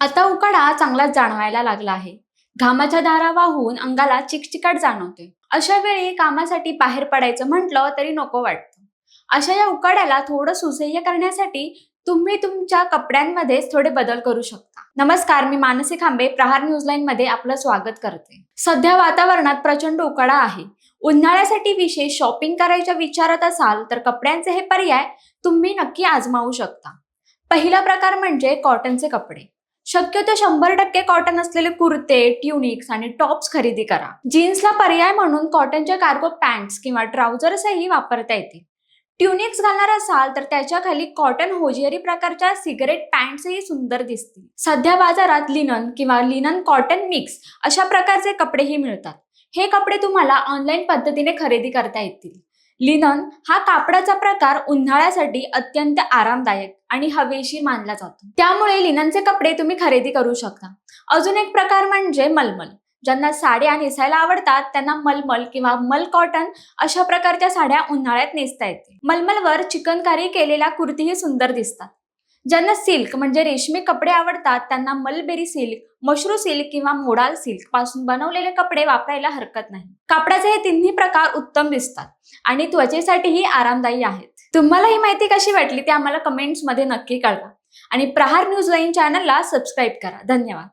आता उकाडा चांगलाच जाणवायला लागला आहे. घामाच्या धारा वाहून अंगाला चिकचिकाट जाणवते. अशा वेळी कामासाठी बाहेर पडायचं म्हटलं तरी नको वाटतं. अशा या उकाड्याला थोडं सुसह्य करण्यासाठी तुम्ही तुमच्या कपड्यांमध्येच थोडे बदल करू शकता. नमस्कार मी मानसी खांबे प्रहार न्यूजलाईन मध्ये आपलं स्वागत करते. सध्या वातावरणात प्रचंड उकाडा आहे. उन्हाळ्यासाठी विशेष शॉपिंग करायच्या विचारात असाल तर कपड्यांचे हे पर्याय तुम्ही नक्की आजमावू शकता. पहिला प्रकार म्हणजे कॉटनचे कपडे. शक्यतो शंभर टक्के कॉटन असलेले कुर्ते ट्युनिक्स आणि टॉप्स खरेदी करा. जीन्सला पर्याय म्हणून कॉटनच्या कार्गो पॅन्ट्स किंवा ट्राउझर्सही वापरता येतील ट्युनिक्स घालणार असाल तर त्याच्याखाली कॉटन होजियरी प्रकारच्या सिगरेट पॅन्ट्सही सुंदर दिसतील. सध्या बाजारात लिनन किंवा लिनन कॉटन मिक्स अशा प्रकारचे कपडेही मिळतात. हे कपडे तुम्हाला ऑनलाईन पद्धतीने खरेदी करता येतील. लिनन हा कापडाचा प्रकार उन्हाळ्यासाठी अत्यंत आरामदायक आणि हवेशीर मानला जातो. त्यामुळे लिननचे कपडे तुम्ही खरेदी करू शकता. अजून एक प्रकार म्हणजे मलमल. ज्यांना साड्या नेसायला आवडतात त्यांना मलमल किंवा मल कॉटन अशा प्रकारच्या साड्या उन्हाळ्यात नेसता येते. मलमलवर चिकनकारी केलेल्या कुर्तीही सुंदर दिसतात. ज्यांना सिल्क म्हणजे रेशमी कपडे आवडतात त्यांना मलबेरी सिल्क मशरू सिल्क किंवा मोडाल सिल्कपासून बनवलेले कपडे वापरायला हरकत नाही. कापडाचे हे तिन्ही प्रकार उत्तम दिसतात आणि त्वचेसाठीही आरामदायी आहेत. तुम्हाला ही माहिती कशी वाटली ते आम्हाला कमेंट्समध्ये नक्की कळवा. आणि प्रहार न्यूज लाईन चॅनलला सबस्क्राईब करा. धन्यवाद.